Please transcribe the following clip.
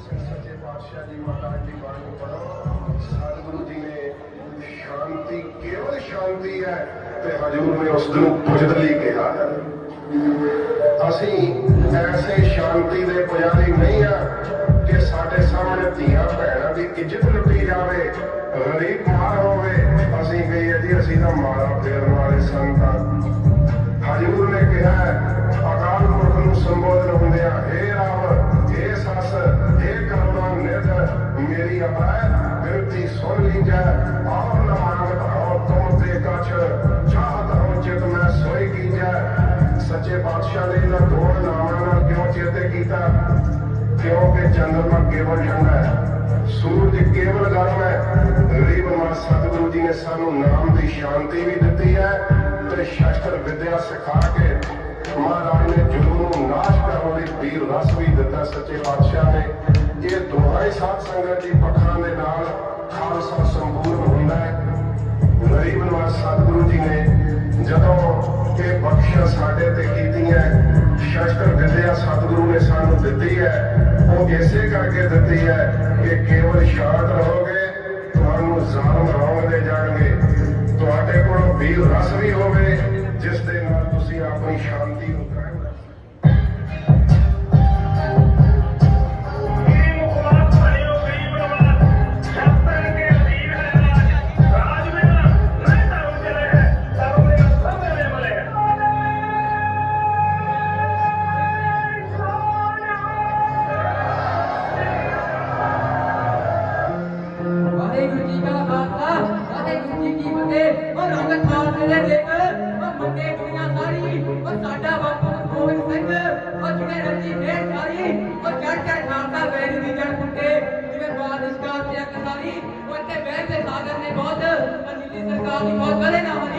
ਸੱਚੇ ਪਾਤਸ਼ਾਹ ਜੀ ਮਹਾਰਾਜ ਦੀ ਬਾਣੀ ਪੜੋ ਸਤਿਗੁਰੂ ਜੀ ਨੇ ਸ਼ਾਂਤੀ, ਕੇਵਲ ਸ਼ਾਂਤੀ ਹੈ ਤੇ ਹਜੂਰ ਨੇ ਉਸ ਨੂੰ ਪੁਜਦਲੀ ਕਿਹਾ ਹੈ। ਅਸੀਂ ਐਸੇ ਸ਼ਾਂਤੀ ਦੇ ਪੁਜਾਰੀ ਨਹੀਂ ਆ ਕਿ ਸਾਡੇ ਸਾਹਮਣੇ ਧੀਆ ਭੈਣਾਂ ਦੀ ਇੱਜ਼ਤ ਲੁੱਟੀ ਜਾਵੇ ਗਰੀਬ ਮਾਰ ਹੋਵੇ। ਅਸੀਂ ਕਹੀਏ ਜੀ, ਅਸੀਂ ਤਾਂ ਮਾਰਾ ਫੇਰਨ ਵਾਲੇ ਸੰਤਾਂ। ਹਜੂਰ ਨੇ ਕਿਹਾ ਅਕਾਲ ਪੁਰਖ ਨੂੰ ਸੰਬੋਧਨ ਹੁੰਦਿਆਂ हे ਰਾਮ हे ਸੱਸ ਨਿਧ ਮੇਰੀ ਅਪਾਇ ਬਿਰਤੀ ਸੁਣ ਲੀਜੈ ਆਪ ਨ ਮੰਗਤ ਹੋ ਤੁਮ ਤੇ ਕਛ। ਚਾਹਤ ਹੋ ਚਿਤ ਮੈਂ ਸੋਈ ਕੀਜੈ, ਸੱਚੇ ਪਾਤਸ਼ਾਹ ਨੇ ਇਹਨਾਂ ਦੋ ਨਾਮਾਂ ਨਾਲ ਕਿਉਂ ਚੇਤੇ ਕੀਤਾ? ਕਿਉਂਕਿ ਚੰਦਰਮਾ ਕੇਵਲ ਠੰਡਾ ਹੈ, ਸੂਰਜ ਕੇਵਲ ਗਰਮ ਹੈ। ਗਰੀਬ ਮਾਂ ਸਤਿਗੁਰੂ ਜੀ ਨੇ ਸਾਨੂੰ ਨਾਮ ਦੀ ਸ਼ਾਂਤੀ ਵੀ ਦਿੱਤੀ ਹੈ ਤੇ ਸ਼ਸਤਰ ਵਿਦਿਆ ਸਿਖਾ ਕੇ ਮਹਾਰਾਜ ਨੇ ਜੁਗਨ ਨੂੰ ਨਾਸ਼ ਕਰਨ ਲਈ ਵੀਰ ਰਸ ਵੀ ਦਿੱਤਾ ਸੱਚੇ ਪਾਤਸ਼ਾਹ ਨੇ। ਇਹ ਦੋਹਾਂ ਸਾਧ ਸੰਗਤ ਦੀ ਪੱਖਾਂ ਦੇ ਨਾਲ ਖਾਲਸਾ ਸੰਪੂਰਨ ਹੁੰਦਾ ਹੈ ਗਰੀਬ ਨਵਾਜ਼ ਸਤਿਗੁਰੂ ਜੀ ਨੇ ਜਦੋਂ ਇਹ ਬਖਸ਼ਿਸ਼ ਸਾਡੇ ਤੇ ਕੀਤੀਆਂ, ਸ਼ਸਤਰ ਵਿਦਿਆ ਸਤਿਗੁਰੂ ਨੇ ਸਾਨੂੰ ਦਿੱਤੀ ਹੈ, ਉਹ ਇਸੇ ਕਰਕੇ ਦਿੱਤੀ ਹੈ ਕਿ ਕੇਵਲ ਸ਼ਾਂਤ ਰਹੋਗੇ, ਤੁਹਾਨੂੰ ਜ਼ਾਲਮ ਰੋਂਦੇ ਜਾਣਗੇ। ਤੁਹਾਡੇ ਕੋਲ ਵੀਰ ਰਸ ਵੀ ਹੋਵੇ, ਜਿਸ ਦੇ ਨਾਲ ਤੁਸੀਂ ਆਪਣੀ ਸ਼ਾਂਤੀ ਸਾਡਾ ਬਾਪੂ ਗੋਬਿੰਦ ਸਿੰਘ, ਉਹ ਜਿਹੜੇ ਰੱਜੀ ਸਾਰੀ, ਉਹ ਚੜ ਚੜ ਖਾਂਦਾ ਵੈਰੀ ਦੀ ਜੜ ਕੁੱਟੇ ਜਿਵੇਂ ਬਾਦਿਸ਼ ਕਾ ਤੇ ਅਕਸਾਰੀ ਉਹ ਇੱਥੇ ਬਹਿ ਕੇ ਸਾਗਰ ਨੇ ਬਹੁਤ ਅਜੀਲੀ ਸਰਕਾਰ ਦੀ ਬਹੁਤ ਕਦੇ ਨਾ